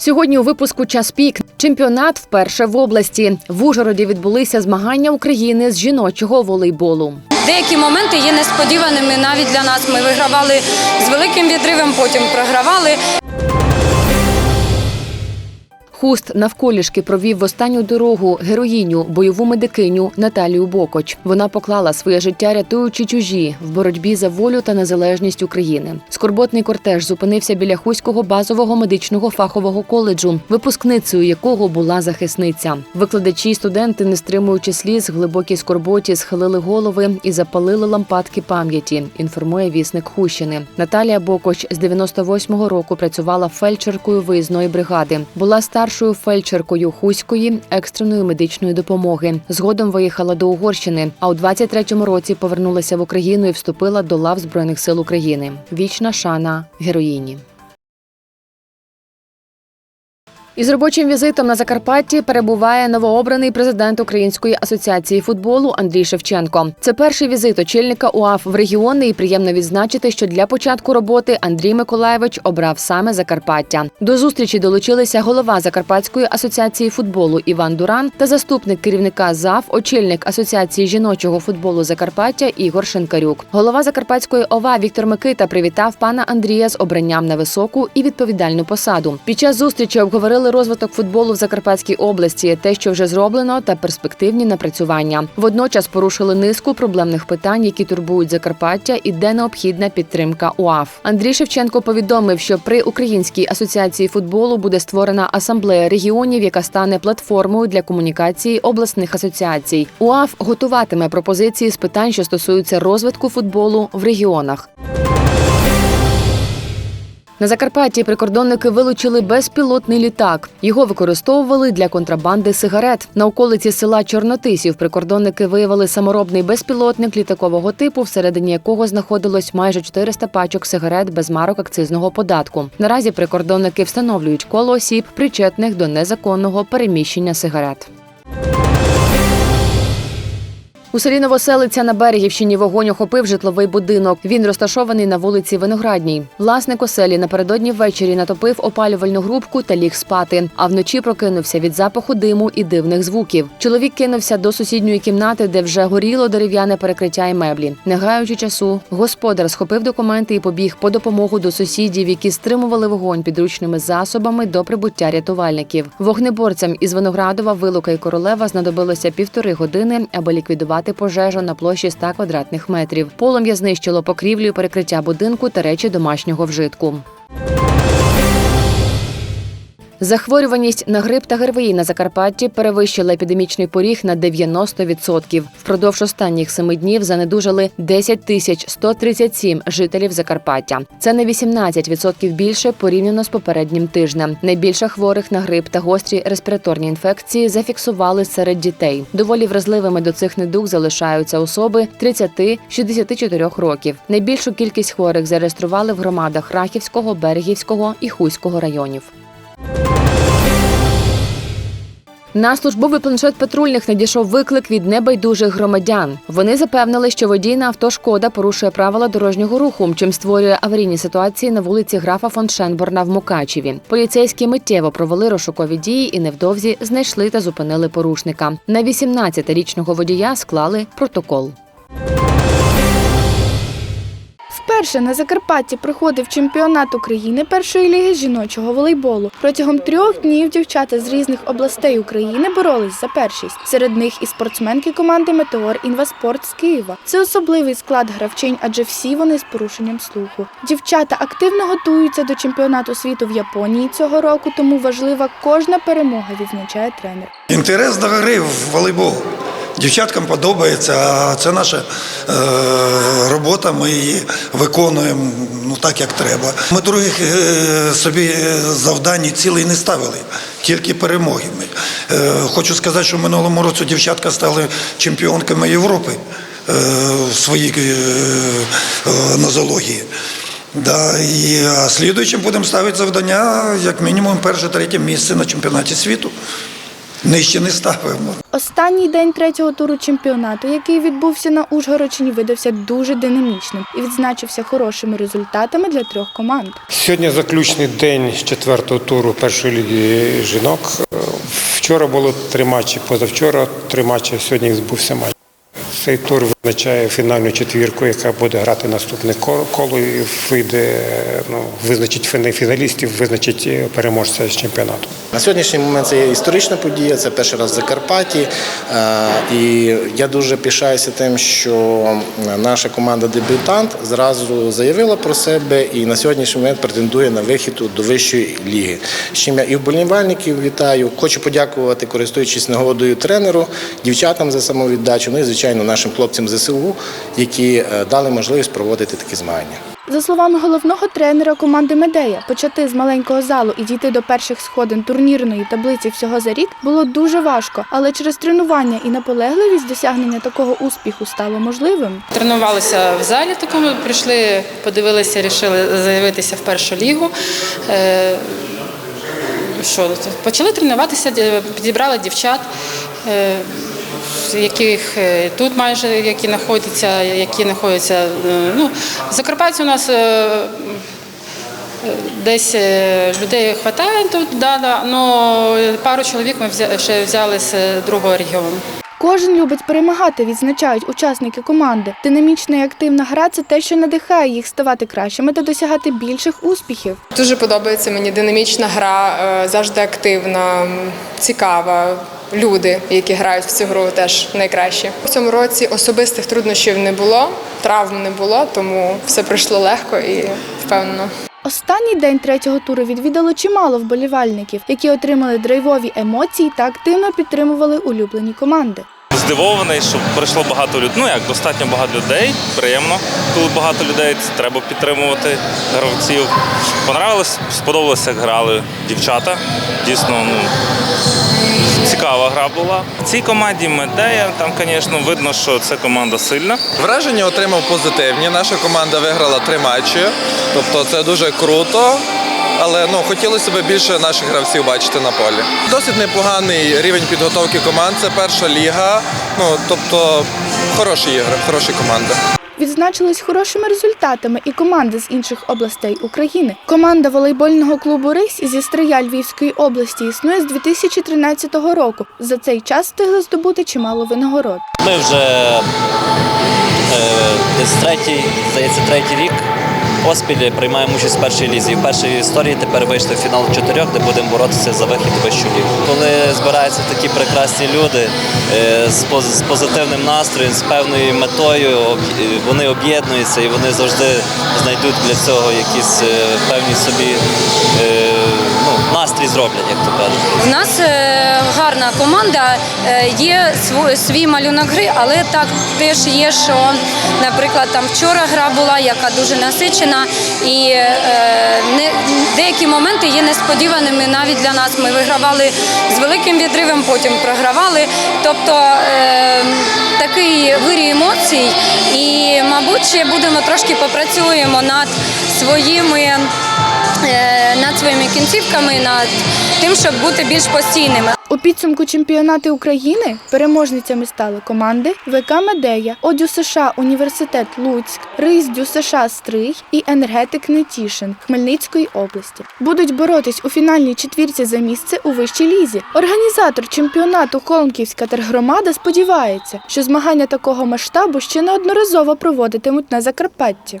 Сьогодні у випуску час пік чемпіонат вперше в області. В Ужгороді відбулися змагання України з жіночого волейболу. Деякі моменти є несподіваними навіть для нас. Ми вигравали з великим відривом, потім програвали. Хуст навколішки провів в останню дорогу героїню, бойову медикиню Наталію Бокоч. Вона поклала своє життя, рятуючи чужі в боротьбі за волю та незалежність України. Скорботний кортеж зупинився біля Хуського базового медичного фахового коледжу, випускницею якого була захисниця. Викладачі студенти, не стримуючи сліз, глибокій скорботі схилили голови і запалили лампадки пам'яті. Інформує вісник Хущини. Наталія Бокоч з 98-го року працювала фельдшеркою виїзної бригади. Була старшою фельдшеркою Хуської екстреної медичної допомоги. Згодом виїхала до Угорщини, а у 23-му році повернулася в Україну і вступила до лав Збройних сил України. Вічна шана героїні. Із робочим візитом на Закарпатті перебуває новообраний президент Української асоціації футболу Андрій Шевченко. Це перший візит очільника УАФ в регіони, і приємно відзначити, що для початку роботи Андрій Миколаєвич обрав саме Закарпаття. До зустрічі долучилися голова Закарпатської асоціації футболу Іван Дуран та заступник керівника ЗАФ, очільник асоціації жіночого футболу Закарпаття Ігор Шенкарюк. Голова Закарпатської ОВА Віктор Микита привітав пана Андрія з обранням на високу і відповідальну посаду. Під час зустрічі обговорили розвиток футболу в Закарпатській області, те, що вже зроблено, та перспективні напрацювання. Водночас порушили низку проблемних питань, які турбують Закарпаття, і де необхідна підтримка УАФ. Андрій Шевченко повідомив, що при Українській асоціації футболу буде створена асамблея регіонів, яка стане платформою для комунікації обласних асоціацій. УАФ готуватиме пропозиції з питань, що стосуються розвитку футболу в регіонах. На Закарпатті прикордонники вилучили безпілотний літак. Його використовували для контрабанди сигарет. На околиці села Чорнотисів прикордонники виявили саморобний безпілотник літакового типу, всередині якого знаходилось майже 400 пачок сигарет без марок акцизного податку. Наразі прикордонники встановлюють коло осіб, причетних до незаконного переміщення сигарет. У селі Новоселиця на Берегівщині вогонь охопив житловий будинок. Він розташований на вулиці Виноградній. Власник оселі напередодні ввечері натопив опалювальну грубку та ліг спати. А вночі прокинувся від запаху диму і дивних звуків. Чоловік кинувся до сусідньої кімнати, де вже горіло дерев'яне перекриття і меблі. Не гаючи часу, господар схопив документи і побіг по допомогу до сусідів, які стримували вогонь підручними засобами до прибуття рятувальників. Вогнеборцям із Виноградова, Вилука і Королева знадобилося півтори години, аби ліквідувати пожежу на площі 100 квадратних метрів. Полум'я знищило покрівлю перекриття будинку та речі домашнього вжитку. Захворюваність на грип та ГРВІ на Закарпатті перевищила епідемічний поріг на 90%. Впродовж останніх семи днів занедужали 10 тисяч 137 жителів Закарпаття. Це на 18% більше порівняно з попереднім тижнем. Найбільше хворих на грип та гострі респіраторні інфекції зафіксували серед дітей. Доволі вразливими до цих недуг залишаються особи 30-64 років. Найбільшу кількість хворих зареєстрували в громадах Рахівського, Берегівського і Хуського районів. На службовий планшет патрульних надійшов виклик від небайдужих громадян. Вони запевнили, що водій на авто шкода порушує правила дорожнього руху, чим створює аварійні ситуації на вулиці графа фон Шенборна в Мукачеві. Поліцейські миттєво провели розшукові дії і невдовзі знайшли та зупинили порушника. На 18-річного водія склали протокол. Вперше на Закарпатті проходив чемпіонат України першої ліги жіночого волейболу. Протягом трьох днів дівчата з різних областей України боролись за першість. Серед них і спортсменки команди Метеор Інваспорт з Києва. Це особливий склад гравчинь, адже всі вони з порушенням слуху. Дівчата активно готуються до чемпіонату світу в Японії цього року, тому важлива кожна перемога, відзначає тренер. Інтерес до гри в волейбол. Дівчаткам подобається, а це наша е, робота, ми її виконуємо ну, так, як треба. Ми других е, собі завдань і цілей не ставили, тільки перемоги. Ми. Е, хочу сказати, що в минулому році дівчатка стали чемпіонками Європи е, в своїй е, е, нозології. Да, і слідуючим будемо ставити завдання, як мінімум, перше-третє місце на чемпіонаті світу. Нижче не ставимо. Останній день третього туру чемпіонату, який відбувся на Ужгородщині, видався дуже динамічним і відзначився хорошими результатами для трьох команд. Сьогодні заключний день четвертого туру першої ліги жінок. Вчора було три матчі, позавчора три матчі, сьогодні відбувся матч. Цей тур визначає фінальну четвірку, яка буде грати наступне ко- коло і вийде, ну, визначить фіналістів, визначить е, переможця з чемпіонату. На сьогоднішній момент це є історична подія, це перший раз в Закарпатті. Е, І я дуже пишаюся тим, що наша команда дебютант зразу заявила про себе і на сьогоднішній момент претендує на вихід до вищої ліги. З чим я і вболівальників вітаю. Хочу подякувати, користуючись нагодою тренеру, дівчатам за самовіддачу, ну і звичайно нашим хлопцям ЗСУ, які е, дали можливість проводити такі змагання. За словами головного тренера команди Медея, почати з маленького залу і дійти до перших сходин турнірної таблиці всього за рік було дуже важко, але через тренування і наполегливість досягнення такого успіху стало можливим. Тренувалися в залі такому, прийшли, подивилися, рішили заявитися в першу лігу. Е, Що, почали тренуватися, підібрали дівчат, е, яких е, тут майже які знаходяться, які знаходяться. е, Ну, в Закарпатті у нас е, десь людей вистачає тут, але пару чоловік ми ще взяли з другого регіону. Кожен любить перемагати, відзначають учасники команди. Динамічна і активна гра це те, що надихає їх ставати кращими та досягати більших успіхів. Дуже подобається мені динамічна гра, е, завжди активна, цікава. Люди, які грають в цю гру, теж найкращі. У цьому році особистих труднощів не було, травм не було, тому все пройшло легко і впевнено. Останній день третього туру відвідало чимало вболівальників, які отримали драйвові емоції та активно підтримували улюблені команди. Здивований, що прийшло багато людей. Ну як достатньо багато людей. Приємно, коли багато людей. Це треба підтримувати гравців. Понравилось, сподобалося, як грали дівчата. Дійсно, ну цікава гра була. В цій команді Медея, там, звісно, видно, що це команда сильна. Враження отримав позитивні. Наша команда виграла три матчі, тобто це дуже круто. Але ну хотілося б більше наших гравців бачити на полі. Досить непоганий рівень підготовки команд. Це перша ліга. Ну тобто хороші ігри, хороші команди. Відзначились хорошими результатами і команди з інших областей України. Команда волейбольного клубу Рись зі Стрия Львівської області існує з 2013 року. За цей час встигли здобути чимало винагород. Ми вже е, десь третій, здається, третій рік поспіль приймаємо участь в першій лізі. В першій історії тепер вийшли в фінал чотирьох, де будемо боротися за вихід у вищу лігу. Коли збираються такі прекрасні люди е, з, позитивним настроєм, з певною метою, е, вони об'єднуються і вони завжди знайдуть для цього якісь е, певні собі ну, настрій зроблять, як то кажуть. У нас гарна команда, є свій малюнок гри, але так теж є, що, наприклад, там вчора гра була, яка дуже насичена, і е, не, деякі моменти є несподіваними навіть для нас. Ми вигравали з великим відривом, потім програвали. Тобто е, такий вирій емоцій, і, мабуть, ще будемо трошки попрацюємо над своїми е, над своїми кінцівками, над тим, щоб бути більш постійними. У підсумку чемпіонати України переможницями стали команди ВК Медея, Одю США Університет Луцьк, Рись Дю США Стрий і Енергетик Нетішин Хмельницької області. Будуть боротись у фінальній четвірці за місце у вищій лізі. Організатор чемпіонату Холмківська тергромада сподівається, що змагання такого масштабу ще неодноразово проводитимуть на Закарпатті.